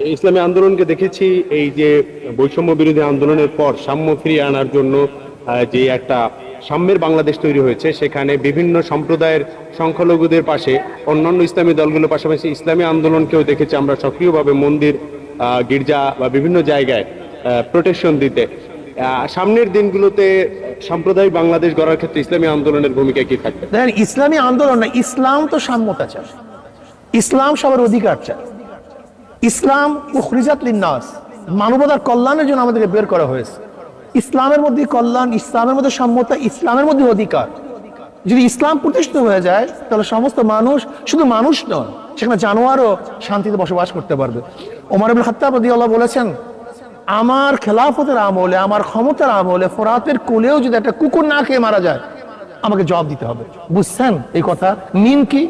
ইসলামী আন্দোলনকে দেখেছি, এই যে বৈষম্য বিরোধী আন্দোলনের পর সাম্য ফিরিয়ে আনার জন্য যে একটা সাম্যের বাংলাদেশ তৈরি হয়েছে, সেখানে বিভিন্ন সম্প্রদায়ের সংখ্যালঘুদের পাশে, অন্যান্য ইসলামী দলগুলোর পাশাপাশি ইসলামী আন্দোলনকেও দেখেছি আমরা সক্রিয়ভাবে মন্দির গির্জা বা বিভিন্ন জায়গায় প্রোটেকশন দিতে। সামনের দিনগুলোতে সাম্প্রদায়িক বাংলাদেশ গড়ার ক্ষেত্রে ইসলামী আন্দোলনের ভূমিকা কি থাকবে? ইসলামী আন্দোলন না, ইসলাম তো সাম্যতা চায়। ইসলাম সবার অধিকার চায়। ইসলাম উখরিজাত লিন্নাস। মানবতার কল্যাণের জন্য আমাদেরকে বের করা হয়েছে। ইসলামের মধ্যে কল্যাণ, ইসলামের মধ্যে সাম্যতা, ইসলামের মধ্যে অধিকার। যদি ইসলাম প্রতিষ্ঠিত হয়ে যায়, তাহলে সমস্ত মানুষ শুধু মানুষ নয় সেখানে জানোয়ারও শান্তিতে বসবাস করতে পারবে। ওমর আবুল খাত্তাব রাদিয়াল্লাহু বলেছেন, আমার খেলাফতের আমলে, আমার ক্ষমতার আমলে, ফোরাতের কোলেও যদি একটা কুকুর না খেয়ে মারা যায়, আমাকে জবাব দিতে হবে। বুঝছেন এই কথা? মিন কি?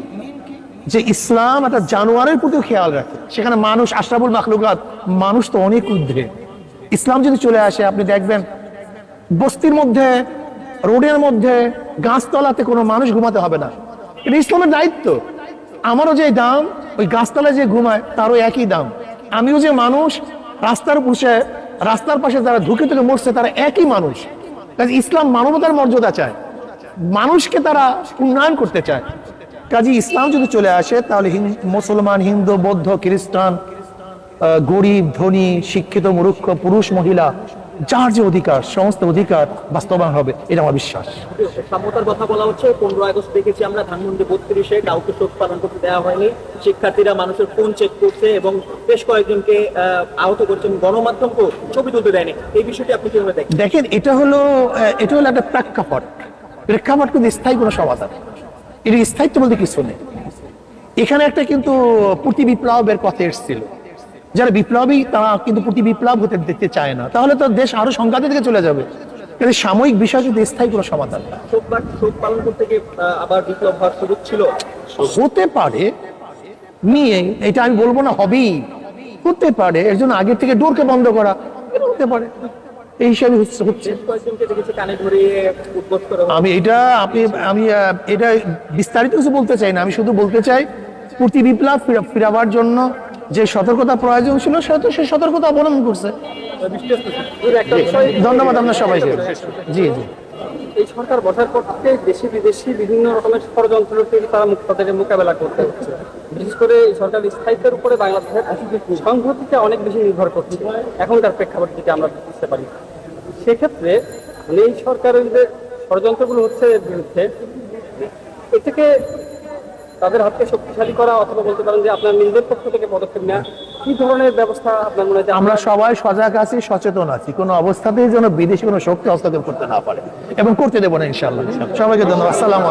যে ইসলাম একটা জানোয়ারের প্রতিও খেয়াল রাখে। সেখানে মানুষ, আশরাফুল মাখলুকাত, মানুষ তো অনেক ঊর্ধ্বে ইসলাম যদি চলে আসে, আপনি দেখবেন, বস্তির মধ্যে, রোডের মধ্যে, গাছতলাতে কোনো মানুষ ঘুমাতে হবে না। এটা ইসলামের দায়িত্ব। আমারও যে দাম, ওই গাছতলায় যে ঘুমায়, তারও একই দাম। আমিও যে মানুষ, রাস্তার পাশে রাস্তার পাশে যারা ঢুকে থেকে মরছে, তারা একই মানুষ। ইসলাম মানবতার মর্যাদা চায়। মানুষকে তারা উন্নয়ন করতে চায়। কাজে ইসলাম যদি চলে আসে তাহলে মুসলমান হিন্দু বৌদ্ধ খ্রিস্টান গরিব ধনী শিক্ষিত মূর্খ পুরুষ মহিলা যার যে অধিকার সমস্ত অধিকার বাস্তবায়ন হবে এটা আমার বিশ্বাস। সাম্যতার কথা বলা হচ্ছে পনেরো আগস্ট দেখেছি আমরা ধানমন্ডি বত্রিশে কাউকে শোক পালন করতে দেওয়া হয়নি। শিক্ষার্থীরা মানুষের ফোন চেক করছে এবং বেশ কয়েকজনকে আহত করছেন। গণমাধ্যমকেও ছবি তুলতে দেয়নি। এই বিষয়টি আপনি কীভাবে দেখেন? দেখেন এটা হলো এটা হলো একটা প্রেক্ষাপট। প্রেক্ষাপট কিন্তু স্থায়ী কোনো সমাধান। এটা স্থায়িত্ব বলতে কিছু নেই। এখানে একটা কিন্তু প্রতি বিপ্লবের পথে এসেছিল। যারা বিপ্লবী তারা কিন্তু প্রতি বিপ্লব হতে দেখতে চায় না। তাহলে তো দেশ আরও সংঘাতের দিকে চলে যাবে। কিন্তু সাময়িক বিষয় কিন্তু স্থায়ী কোনো সমাধান পালন করতে গিয়ে আবার বিপ্লব হওয়ার সুযোগ ছিল? হতে পারে। নিয়ে এটা আমি বলব না হবেই। হতে পারে এর জন্য আগের থেকে ডোরকে বন্ধ করা। এটা হতে পারে। এই হিসাবে হচ্ছে। আমি এটা আপনি আমি এটা বিস্তারিত কিছু বলতে চাই না। আমি শুধু বলতে চাই প্রতি বিপ্লব ফিরাবার জন্য যে সতর্কতা প্রয়োজন ছিল সেটা তো সেই সতর্কতা অবলম্বন করছে। ধন্যবাদ আপনার সবাইকে। জি জি। এই সরকার বসার পর থেকে দেশি বিদেশি বিভিন্ন রকমের ষড়যন্ত্র থেকে তারা মুখ তাদের মোকাবেলা করতে হচ্ছে। বিশেষ করে এই সরকারের স্থায়িত্বের উপরে বাংলাদেশের সংহতিটা অনেক বেশি নির্ভর করছে। এখনকার প্রেক্ষাপট থেকে আমরা বুঝতে পারি। সেক্ষেত্রে মানে এই সরকারের যে ষড়যন্ত্রগুলো হচ্ছে বিরুদ্ধে, এ থেকে তাদের হাতকে শক্তিশালী করা অথবা বলতে পারেন যে আপনার নিজের পক্ষ থেকে পদক্ষেপ নেওয়া কি ধরনের ব্যবস্থা আপনার মনে হয় আমরা সবাই সজাগ আছি সচেতন আছি। কোনো অবস্থাতেই যেন বিদেশি কোনো শক্তি হস্তক্ষেপ করতে না পারে। এবং করতে দেবো না ইনশাল্লাহ সবাইকে ধন্যবাদ। আসসালাম